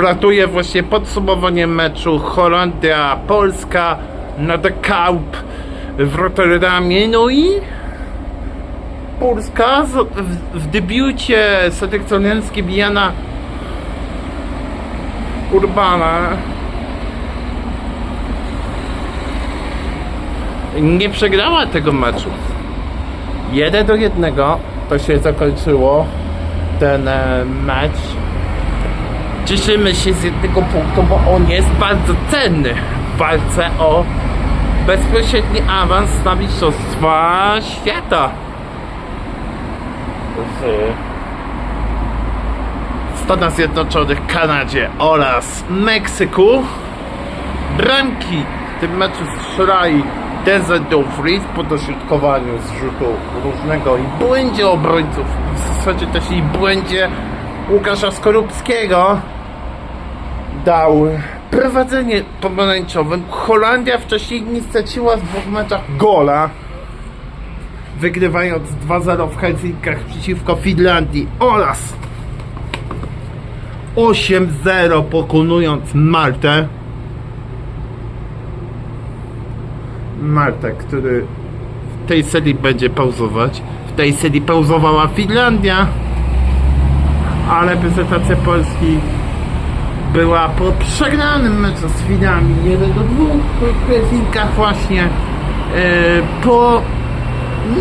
wlatuje właśnie podsumowanie meczu Holandia-Polska na The Kaup w Rotterdamie. No i Polska w debiucie selekcjonerskim Jana Urbana nie przegrała tego meczu. 1 do 1 to się zakończyło ten e, mecz. Cieszymy się z jednego punktu, bo on jest bardzo cenny w walce o bezpośredni awans na Mistrzostwa Świata. W Stanach Zjednoczonych, Kanadzie oraz Meksyku. Bramki w tym meczu strzelali Denzel Dumfries po dośrodkowaniu z rzutu różnego i błędzie obrońców, w zasadzie też i błędzie Łukasza Skorupskiego dał prowadzenie pomarańczowym. Holandia wcześniej nie straciła w dwóch meczach gola, wygrywając 2-0 w Helsinkach przeciwko Finlandii oraz 8-0 pokonując Maltę. Malta, który w tej serii będzie pauzować. W tej serii pauzowała Finlandia, ale prezentacja Polski była po przegranym meczu z Finami 1 do 2 w Helsinkach właśnie e, po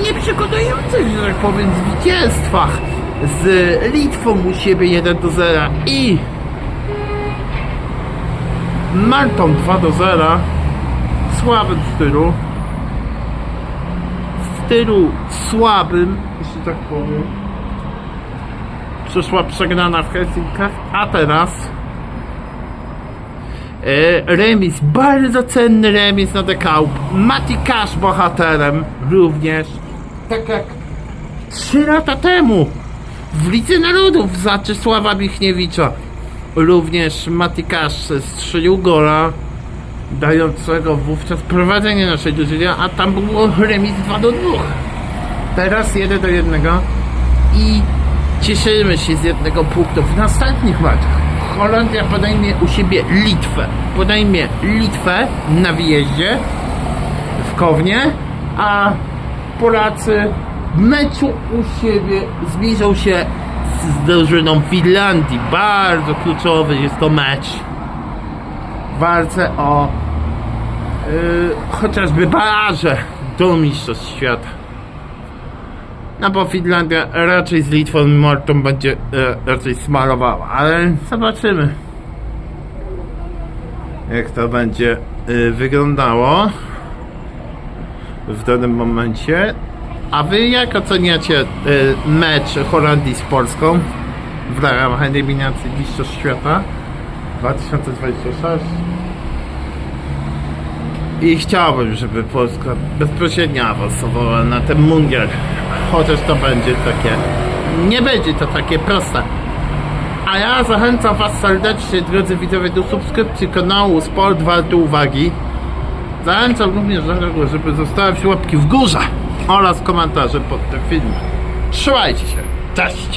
nieprzekonujących, że tak powiem, zwycięstwach z Litwą u siebie 1 do 0 i Maltą 2 do 0 w słabym stylu w stylu słabym, jeśli tak powiem przyszła przegrana w Helsinkach, a teraz remis, bardzo cenny remis na dekaup. Mati Cash bohaterem również, tak jak 3 lata temu w Lidze Narodów za Czesława Michniewicza. Również Mati Cash strzelił gola dającego wówczas prowadzenie naszej drużyny, a tam było remis 2 do 2. Teraz 1 do 1 i cieszymy się z jednego punktu w następnych meczach. Holandia podejmie u siebie Litwę. Podejmie Litwę na wyjeździe w Kownie, a Polacy w meczu u siebie zbliżą się z drużyną Finlandii. Bardzo kluczowy jest to mecz w walce o yy, chociażby baraże do Mistrzostw Świata. No bo Finlandia raczej z Litwą i Maltą będzie e, raczej smarowała, ale zobaczymy jak to będzie e, wyglądało w danym momencie. A wy jak oceniacie e, mecz Holandii z Polską w ramach eliminacji Mistrzostw Świata 2026? I chciałbym, żeby Polska bezpośrednio awansowała na ten mundial. Chociaż to będzie takie. Nie będzie to takie proste. A ja zachęcam Was serdecznie, drodzy widzowie, do subskrypcji kanału Sport Warty Uwagi. Zachęcam również do tego, żeby zostawić łapki w górze oraz komentarze pod tym filmem. Trzymajcie się. Cześć!